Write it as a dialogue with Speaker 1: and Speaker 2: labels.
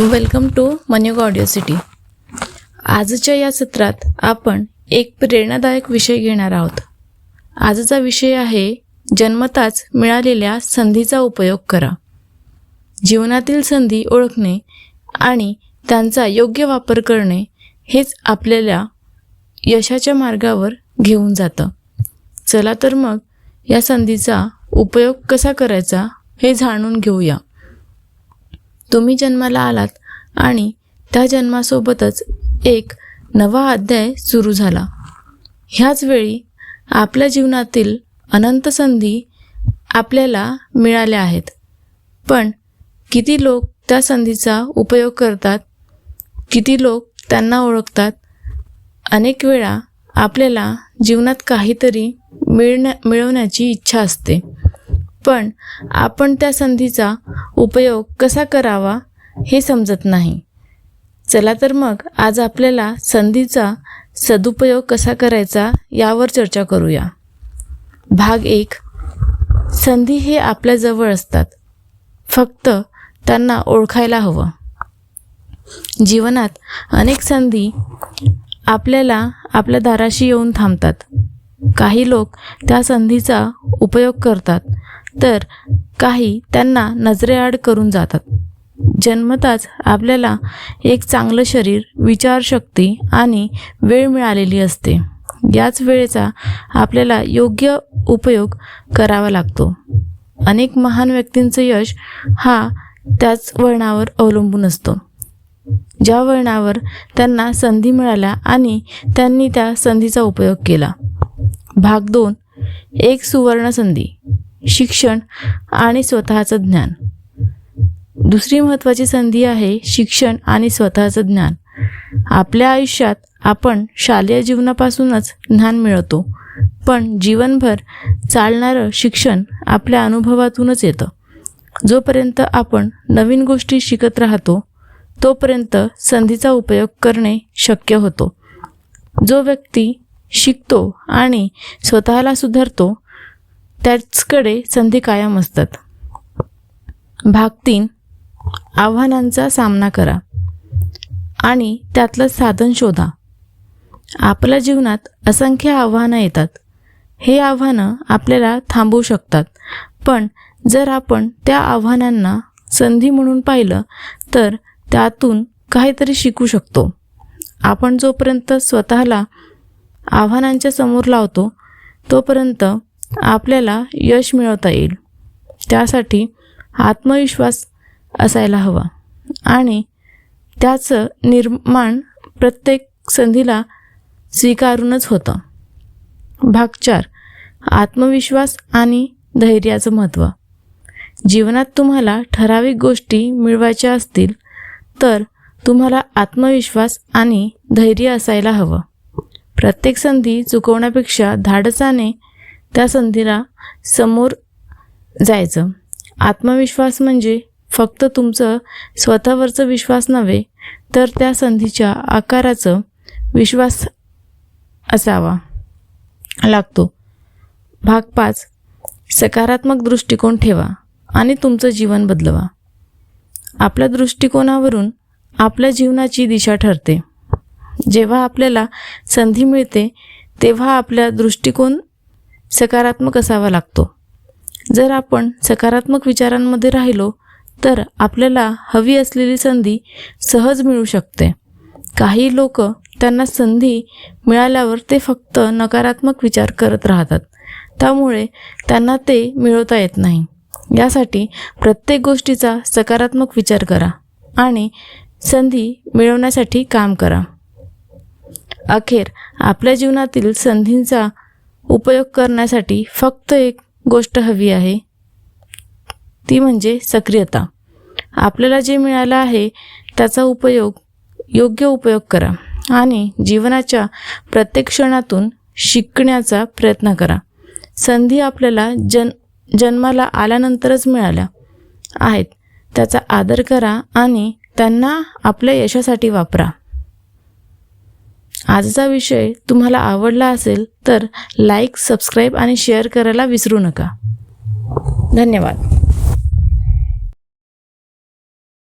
Speaker 1: Welcome to Manyug audio city. आजच्या या सत्रात आपण एक प्रेरणादायक विषय घेणार आहोत. आजचा विषय आहे जन्मताच मिळालेल्या संधीचा उपयोग करा. जीवनातील संधी ओळखणे आणि त्यांचा योग्य वापर करणे हेच आपल्याला यशाच्या मार्गावर घेऊन जातं. चला तर मग या संधीचा उपयोग कसा करायचा हे जाणून घेऊया. तुम्ही जन्माला आलात आणि त्या जन्मासोबतच एक नवा अध्याय सुरू झाला. ह्याच वेळी आपल्या जीवनातील अनंत संधी आपल्याला मिळाल्या आहेत. पण किती लोक त्या संधीचा उपयोग करतात? किती लोक त्यांना ओळखतात? अनेक वेळा आपल्याला जीवनात काहीतरी मिळण्या मिळवण्याची इच्छा असते. पण आपण त्या संधीचा उपयोग कसा करावा हे समजत नाही. चला तर मग आज आपल्याला संधीचा सदुपयोग कसा करायचा यावर चर्चा करूया. भाग एक. संधी हे आपल्याजवळ असतात. फक्त त्यांना ओळखायला हवं. जीवनात अनेक संधी आपल्याला आपल्या दाराशी येऊन थांबतात. काही लोक त्या संधीचा उपयोग करतात. तर काही त्यांना नजरेआड करून जातात. जन्मताच आपल्याला एक चांगलं शरीर विचारशक्ती आणि वेळ मिळालेली असते. याच वेळेचा आपल्याला योग्य उपयोग करावा लागतो. अनेक महान व्यक्तींचं यश हा त्याच वळणावर अवलंबून असतो. ज्या वळणावर त्यांना संधी मिळाल्या आणि त्यांनी त्या संधीचा उपयोग केला. भाग दोन. एक सुवर्ण संधी. शिक्षण आणि स्वतःचं ज्ञान. दुसरी महत्त्वाची संधी आहे शिक्षण आणि स्वतःचं ज्ञान. आपल्या आयुष्यात आपण शालेय जीवनापासूनच ज्ञान मिळवतो पण जीवनभर चालणारं शिक्षण आपल्या अनुभवातूनच येतं. जोपर्यंत आपण नवीन गोष्टी शिकत राहतो तोपर्यंत संधीचा उपयोग करणे शक्य होतो. जो व्यक्ती शिकतो आणि स्वतःला सुधारतो त्याचकडे संधी कायम असतात. भाग तीन. आव्हानांचा सामना करा आणि त्यातलं साधन शोधा. आपल्या जीवनात असंख्य आव्हानं येतात. हे आव्हानं आपल्याला थांबवू शकतात. पण जर आपण त्या आव्हानांना संधी म्हणून पाहिलं तर त्यातून काहीतरी शिकू शकतो. आपण जोपर्यंत स्वतःला आव्हानांच्या समोर लावतो तोपर्यंत आपल्याला यश मिळवता येईल. त्यासाठी आत्मविश्वास असायला हवा. आणि त्याचं निर्माण प्रत्येक संधीला स्वीकारूनच होतं. भाग चार आत्मविश्वास आणि धैर्याचं महत्त्व. जीवनात तुम्हाला ठराविक गोष्टी मिळवायच्या असतील तर तुम्हाला आत्मविश्वास आणि धैर्य असायला हवं. प्रत्येक संधी चुकवण्यापेक्षा धाडसाने त्या संधीला समोर जायचं. आत्मविश्वास म्हणजे फक्त तुमचं स्वतःवरचं विश्वास नव्हे तर त्या संधीच्या आकाराचं विश्वास असावा लागतो. भाग पाच. सकारात्मक दृष्टिकोन ठेवा आणि तुमचं जीवन बदलवा. आपल्या दृष्टिकोनावरून आपल्या जीवनाची दिशा ठरते. जेव्हा आपल्याला संधी मिळते तेव्हा आपल्या दृष्टिकोन सकारात्मक असावा लागतो. जर आपण सकारात्मक विचारांमध्ये राहिलो तर आपल्याला हवी असलेली संधी सहज मिळू शकते. काही लोक त्यांना संधी मिळाल्यावर ते फक्त नकारात्मक विचार करत राहतात. त्यामुळे त्यांना ते मिळवता येत नाही. यासाठी प्रत्येक गोष्टीचा सकारात्मक विचार करा आणि संधी मिळवण्यासाठी काम करा. अखेर आपल्या जीवनातील संधींचा उपयोग करण्यासाठी फक्त एक गोष्ट हवी आहे. ती म्हणजे सक्रियता. आपल्याला जे मिळालं आहे त्याचा उपयोग योग्य उपयोग करा आणि जीवनाच्या प्रत्येक क्षणातून शिकण्याचा प्रयत्न करा. संधी आपल्याला जन जन्माला आल्यानंतरच मिळाल्या आहेत. त्याचा आदर करा आणि त्यांना आपल्या यशासाठी वापरा. आजचा विषय तुम्हाला आवडला असेल तर लाईक सबस्क्राईब आणि शेअर करायला विसरू नका. धन्यवाद.